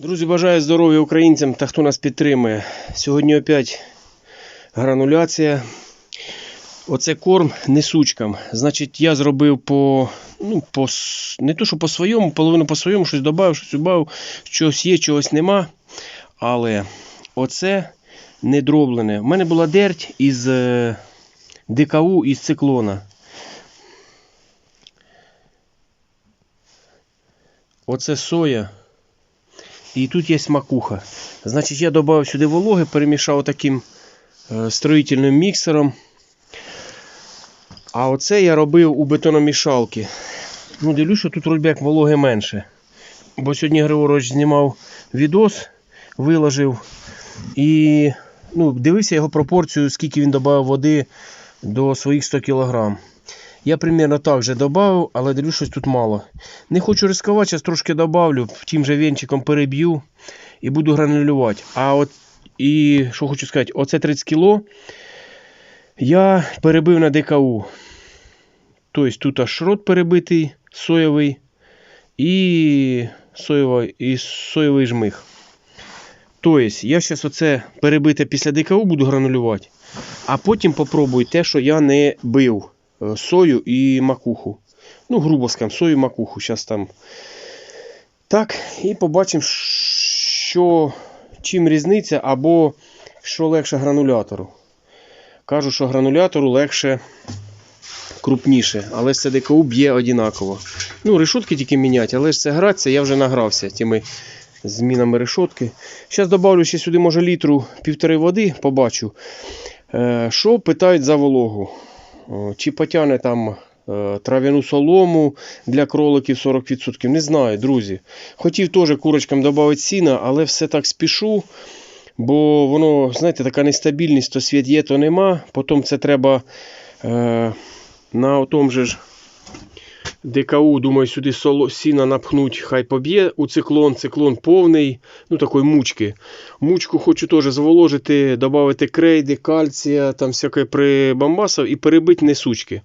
Друзі, бажаю здоров'я українцям та хто нас підтримує. Сьогодні опять грануляція. Оце корм несучкам. Значить, я зробив по, ну, по не то, що по своєму, половину по своєму, щось додав, щось убав, щось є, чогось нема. Але оце не дроблене. У мене була дерть із е, ДКУ із циклона. Оце соя. І тут є макуха. Значить, я додав сюди вологи, перемішав таким е, строїтельним міксером. А оце я робив у бетономішалки. Ну, дивлюсь, що тут вроді як вологи менше. Бо сьогодні Григорович знімав відос, виложив. І ну, дивився його пропорцію, скільки він додав води до своїх 100 кг. Я примерно так же додав, але дивлюсь, щось тут мало. Не хочу ризикувати, зараз трошки добавлю, тим же венчиком переб'ю і буду гранулювати. А от і що хочу сказати, оце 30 кг я перебив на ДКУ. Тобто тут аж шрот перебитий, соєвий і соєвий, і соєвий жмих. Тобто, я зараз оце перебите після ДКУ буду гранулювати, а потім попробую те, що я не бив сою і макуху. Ну, грубо скажем, сою і макуху. Зараз там. Так, і побачимо, що, чим різниця або що легше гранулятору. Кажу, що гранулятору легше крупніше, але ж ДКУ б'є однаково. Ну, решотки тільки міняти, але ж це гратися, я вже награвся тими змінами решотки. Зараз добавлю ще сюди, може, літру півтори води, побачу. Е, Що питають за вологу? О, Чи потягне там е, трав'яну солому для кроликів 40%? Не знаю, друзі. Хотів теж курочкам додати сіна, але все так спішу. Бо воно, знаєте, така нестабільність, то світ є, то нема. Потім це треба е, на тому же ж ДКУ, думаю, сюди соло, сіна напхнуть, хай поб'є у циклон. Циклон повний, ну такої мучки. Мучку хочу теж зволожити, додати крейди, кальція, там всяке прибамбасів і перебити несучки.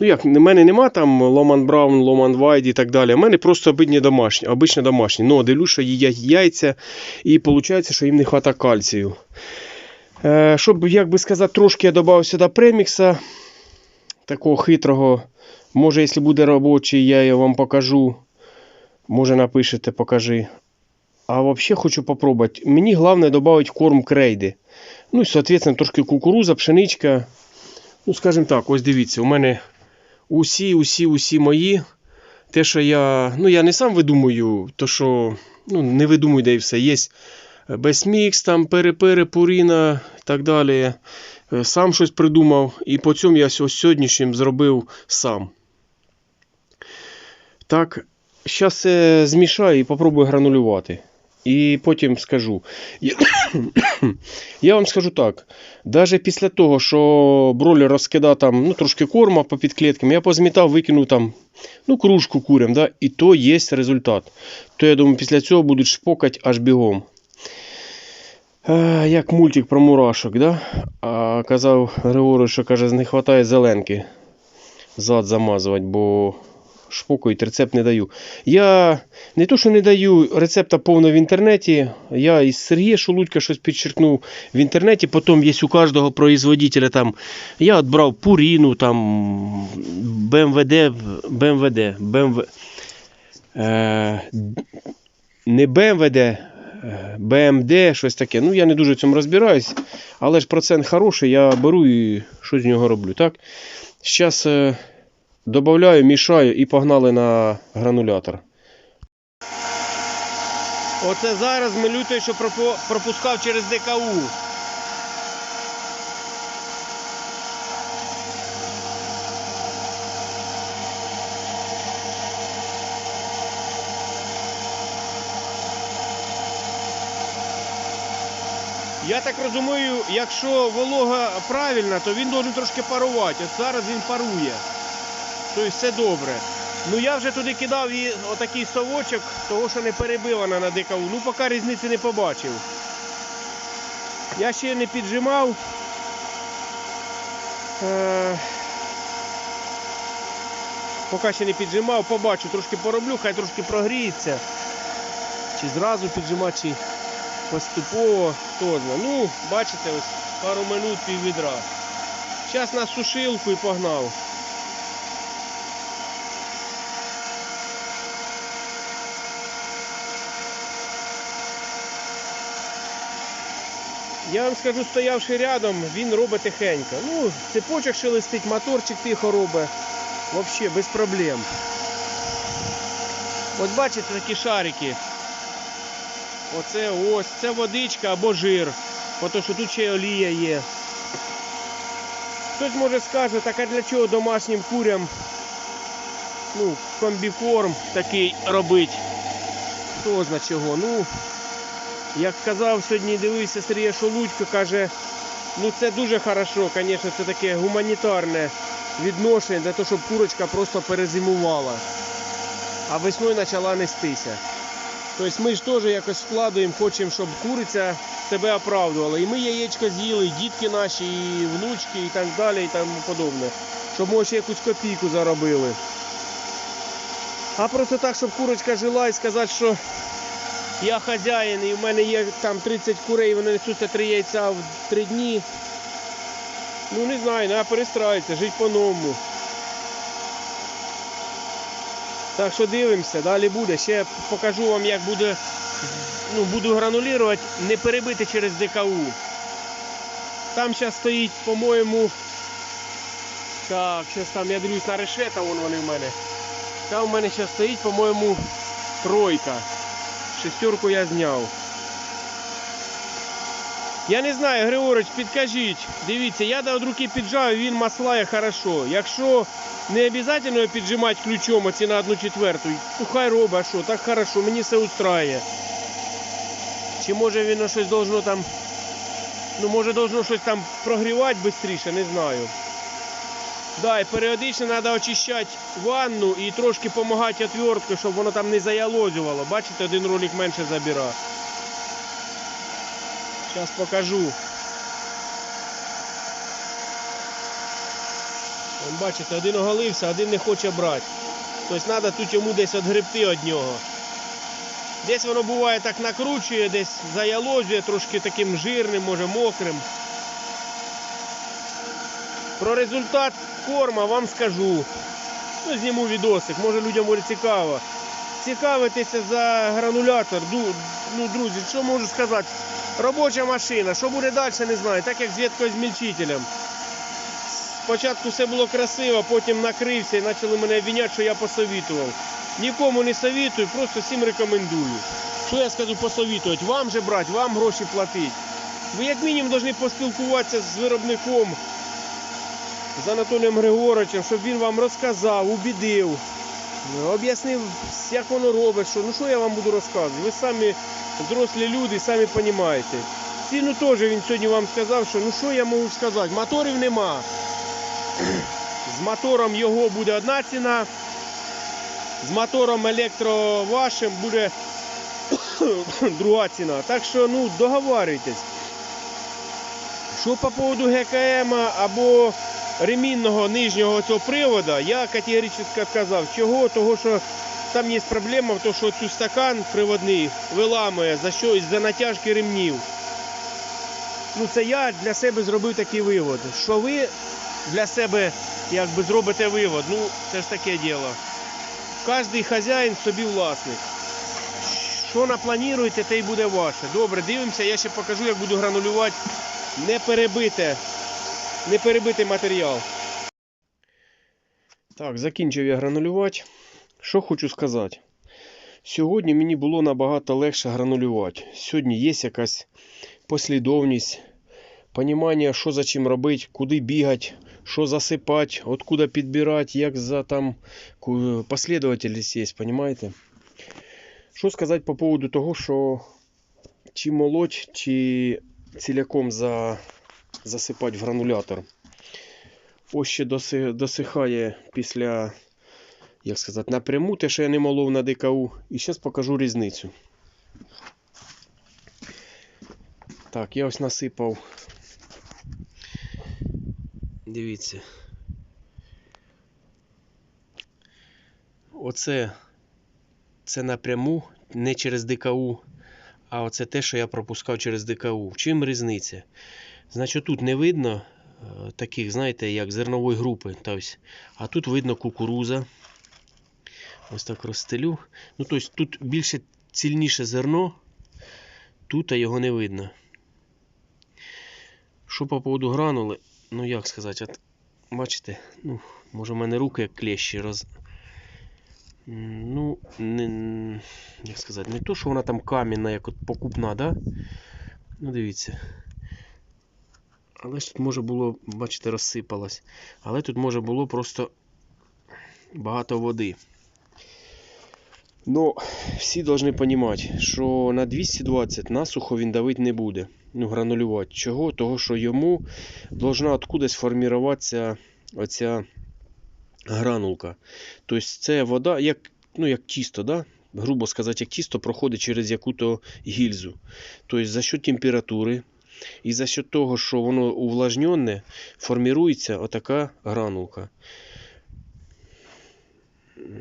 Ну як, в мене нема там Ломан Браун, Ломан Вайд і так далі. У мене просто обичні домашні. Обичні домашні. Ну, дивлюсь, їдять яйця, і виходить, що їм не вистачає кальцію. Е, щоб, як би сказати, трошки я додав сюди премікса. Такого хитрого. Може, якщо буде робочий, я його вам покажу. Може напишете, покажи. А взагалі хочу попробувати. Мені головне додати корм крейди. Ну і, соответственно, трошки кукуруза, пшеничка. Ну, скажімо так, ось дивіться, у мене усі, усі, усі мої. Те, що я. Ну, я не сам видумую, то що. Ну, не видумую, де і все. Є безмікс, там перепери, пуріна і так далі. Е, Сам щось придумав. І по цьому я ось сьогоднішнім зробив сам. Так, зараз це змішаю і попробую гранулювати. І потім скажу. Я, вам скажу так. Навіть після того, що бролер розкидав там ну, трошки корма по підклеткам, я позмітав, викинув там ну, кружку курям, да, і то є результат. То я думаю, після цього будуть шпокати аж бігом. Е, як мультик про мурашок, да? а казав Григорій, що каже, не вистачає зеленки зад замазувати, бо шпокають, рецепт не даю. Я не то, що не даю рецепта повно в інтернеті. Я із Сергія Шелудька щось підчеркнув в інтернеті. Потім є у кожного производителя там. Я от брав Пуріну, там БМВД, БМВД, БМВ. Е, не БМВД, е, БМД, щось таке. Ну, я не дуже в цьому розбираюсь, але ж процент хороший, я беру і щось з нього роблю. Так? Зараз додаю, мішаю і погнали на гранулятор. Оце зараз милю той, що пропу- пропускав через ДКУ. Я так розумію, якщо волога правильна, то він должен трошки парувати. От зараз він парує. Тобто все добре. Ну я вже туди кидав і отакий совочок, того що не перебивана на ДКУ. Ну поки різниці не побачив. Я ще не піджимав. Е, Поки ще не піджимав, побачу, трошки пороблю, хай трошки прогріється. Чи зразу піджимати, чи поступово, хто знає. Ну, бачите, ось пару минут пів відра. Зараз на сушилку і погнав. Я вам скажу, стоявши рядом, він робить тихенько. Ну, цепочок шелестить, моторчик тихо робить. Взагалі без проблем. От бачите такі шарики. Оце ось, це водичка або жир. Ото що тут ще й олія є. Хтось може скаже, так а для чого домашнім курям ну, комбікорм такий робить. Хто зна чого. Ну, як казав сьогодні, дивився Сергій Шолудько, каже, ну це дуже хорошо, звісно, це таке гуманітарне відношення для того, щоб курочка просто перезимувала. А весною почала нестися. Тобто ми ж теж якось вкладуємо, хочемо, щоб куриця себе оправдувала. І ми яєчко з'їли, і дітки наші, і внучки, і так далі, і тому подобне. Щоб може ще якусь копійку заробили. А просто так, щоб курочка жила і сказати, що я хазяїн і в мене є там 30 курей, вони несуться 3 яйця в 3 дні. Ну не знаю, треба перестраюватися, жити по-новому. Так що дивимося, далі буде. Ще покажу вам, як буде. Ну, буду гранулювати, не перебити через ДКУ. Там зараз стоїть, по-моєму. Так, зараз там я дивлюсь на решета, вон вони в мене. Там у мене зараз стоїть, по-моєму, тройка. Шестерку я зняв. Я не знаю, Григорич, підкажіть. Дивіться, я до руки піджав, він маслає хорошо. Якщо не обов'язково піджимати ключом оці на одну четверту, то хай робить, а що, так хорошо, мені все устраює. Чи може він щось должно там. Ну, може должно щось там прогрівати швидше, не знаю. Да, і періодично треба очищати ванну і трошки допомагати отверткою, щоб воно там не заялозювало. Бачите, один ролик менше забира. Зараз покажу. Бачите, один оголився, один не хоче брати. Тобто треба тут йому десь відгребти від нього. Десь воно буває так накручує, десь заялозює, трошки таким жирним, може мокрим. Про результат корма вам скажу. Ну, зніму відосик, може людям буде цікаво. Цікавитися за гранулятор. Ну, друзі, що можу сказати? Робоча машина. Що буде далі, не знаю. Так як з веткозмільчителем. Спочатку все було красиво, потім накрився і почали мене обвиняти, що я посовітував. Нікому не совітую, просто всім рекомендую. Що я скажу посовітувати? Вам же брати, вам гроші платити. Ви як мінімум повинні поспілкуватися з виробником, з Анатолієм Григоровичем, щоб він вам розказав, убідив, об'яснив, як воно робить, що ну що я вам буду розказувати. Ви самі дорослі люди, самі розумієте. Ціну теж він сьогодні вам сказав, що ну що я можу сказати, моторів нема. З мотором його буде одна ціна, з мотором електро вашим буде друга ціна. Так що ну договарюйтесь. Що по поводу ГКМ або ремінного нижнього цього привода, я категорично відказав. Чого? Того, що там є проблема, в тому, що цю стакан приводний виламує за що за натяжки ремнів. Ну це я для себе зробив такий вивод. Що ви для себе якби зробите вивод, ну це ж таке діло. Кожний хазяїн собі власник. Що наплануєте, те й буде ваше. Добре, дивимося, я ще покажу, як буду гранулювати не перебите, не перебитий матеріал. Так, закінчив я гранулювати. Що хочу сказати. Сьогодні мені було набагато легше гранулювати. Сьогодні є якась послідовність, понімання, що за чим робити, куди бігати, що засипати, откуда підбирати, як за там послідовательність є, понимаєте? Що сказати по поводу того, що чи молоть, чи ціляком за, засипати в гранулятор. Ось ще досихає після, як сказати, напряму те, що я не молов на ДКУ. І зараз покажу різницю. Так, я ось насипав. Дивіться. Оце це напряму не через ДКУ, а оце те, що я пропускав через ДКУ. В чим різниця? Значить, тут не видно е, таких, знаєте, як зернової групи. Тобто, а тут видно кукуруза. Ось так розстелю. Ну, тобто, тут більше цільніше зерно, тут а його не видно. Що по поводу гранули, ну як сказати, от, бачите, ну, може в мене руки як клещі роз. Ну, не, як сказати, не то, що вона там камінна, як от покупна, да? Ну, дивіться. Але ж тут може було, бачите, розсипалось. Але тут може було просто багато води. Ну, всі повинні розуміти, що на 220 насухо він давити не буде. Ну, гранулювати. Чого? Того, що йому должна откудись формуватися оця гранулка. Тобто це вода, як, ну, як тісто, да? грубо сказати, як тісто проходить через яку-то гільзу. Тобто за счет температури і за счет того, що воно увлажнене, формується отака гранулка.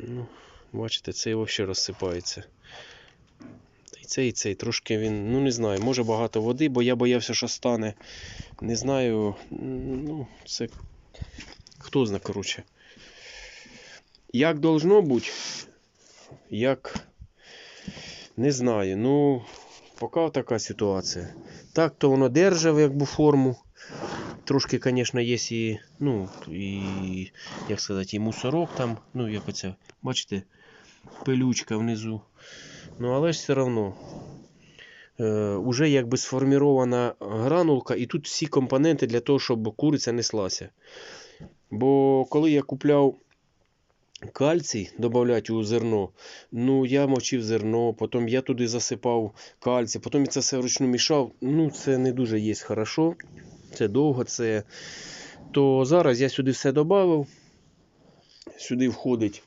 Ну, бачите, цей взагалі розсипається. І цей, і цей трошки він, ну не знаю, може багато води, бо я боявся, що стане. Не знаю. Ну, це хто знає, коротше. Як должно бути, як не знаю. Ну, поки така ситуація. Так, то воно держав якби форму. Трошки, звісно, є і, ну, і, як сказати, і мусорок там, ну, як оце, бачите, пилючка внизу. Ну, але ж все одно. Е, уже якби сформірована гранулка, і тут всі компоненти для того, щоб куриця неслася. Бо коли я купляв кальцій, додавати у зерно, ну я мочив зерно, потім я туди засипав кальцій, потім це все вручну мішав. Ну, це не дуже є хорошо. Це довго, це. То зараз я сюди все додав. Сюди входить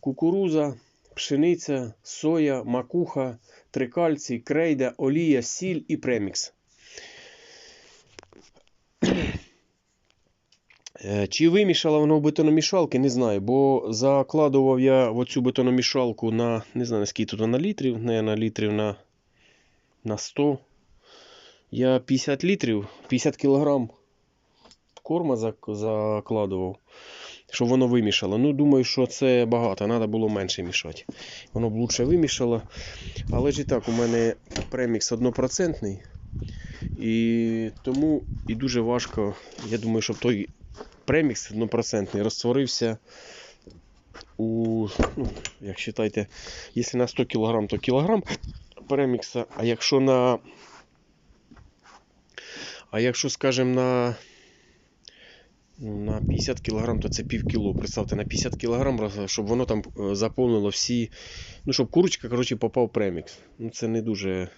кукуруза, пшениця, соя, макуха, трикальцій, крейда, олія, сіль і премікс. Чи вимішала воно в бетономішалки, не знаю, бо закладував я в оцю бетономішалку на, не знаю, скільки тут на літрів, не на літрів на, на 100. Я 50 літрів, 50 кілограм корма закладував, щоб воно вимішало. Ну, думаю, що це багато, треба було менше мішати. Воно б лучше вимішало. Але ж і так, у мене премікс однопроцентний. І тому і дуже важко, я думаю, щоб той премікс однопроцентний розтворився у, ну, як вважайте, якщо на 100 кг, то кілограм премікса, а якщо на а якщо, скажімо, на, ну, на 50 кг, то це пів кіло. Представте, на 50 кг, щоб воно там е, заповнило всі. Ну, щоб курочка, коротше, попав премікс. Ну, це не дуже,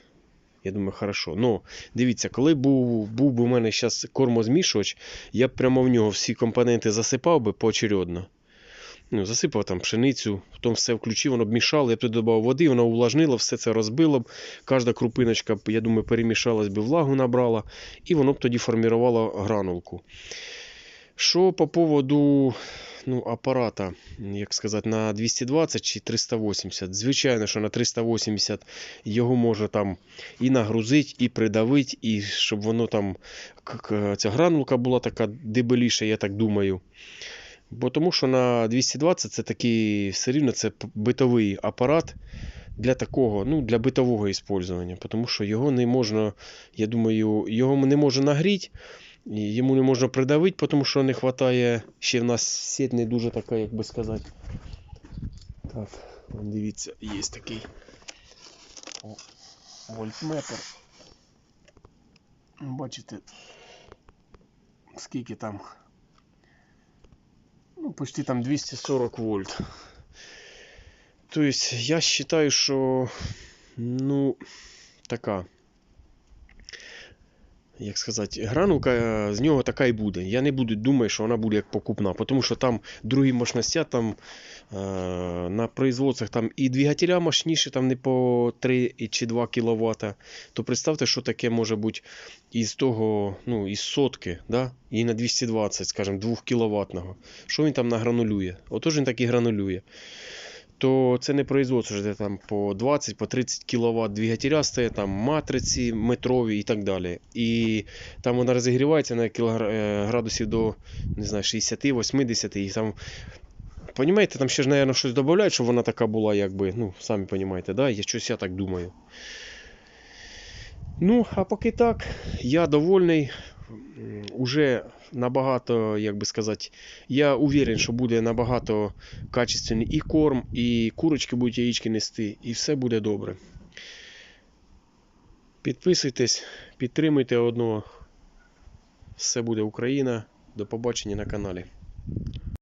я думаю, хорошо. Ну, дивіться, коли був, був би у мене зараз кормозмішувач, я б прямо в нього всі компоненти засипав би поочередно. Ну, засипав там пшеницю, потім все включив, воно б мішало, я б туди додав води, воно увлажнило, все це розбило б. Кожна крупиночка, я думаю, перемішалась би, влагу набрала, і воно б тоді формувало гранулку. Що по поводу ну, апарата, як сказати, на 220 чи 380. Звичайно, що на 380 його можна там і нагрузити, і придавити, і щоб воно там ця гранулка була така дебеліша, я так думаю. Бо тому що на 220 це такий все рівно це битовий апарат для такого, ну, для битового використання. Тому що його не можна, я думаю, його не можна нагріти, йому не можна придавити, тому що не вистачає. Ще в нас сеть не дуже така, як би сказати. Так, вон дивіться, є такий о, вольтметр. Бачите, скільки там ну, почти там 240 вольт. То есть я считаю, що ну, така. Як сказати, гранулка е, з нього така і буде. Я не буду думати, що вона буде як покупна, тому що там другі мощності, там е, на производствах там і двигателя мощніші, там не по 3 і чи 2 кВт. То представте, що таке може бути із того, ну, із сотки, да? і на 220, скажімо, 2 кВт. Що він там награнулює? Отож він так і гранулює. То це не производство, що де там по 20 по 30 кВт двигателя стоять, там матриці метрові і так далі. І там вона розігрівається на е, градусів до не знаю, 60-80 і там. Понімаєте, там ще ж, мабуть, щось додають, щоб вона така була, якби, ну, самі розумієте, да? Я щось я так думаю. Ну, а поки так, я довольний. Уже набагато, як би сказати, я уверен, що буде набагато качественний і корм, і курочки будуть яєчки нести, і все буде добре. Підписуйтесь, підтримуйте одного. Все буде Україна. До побачення на каналі.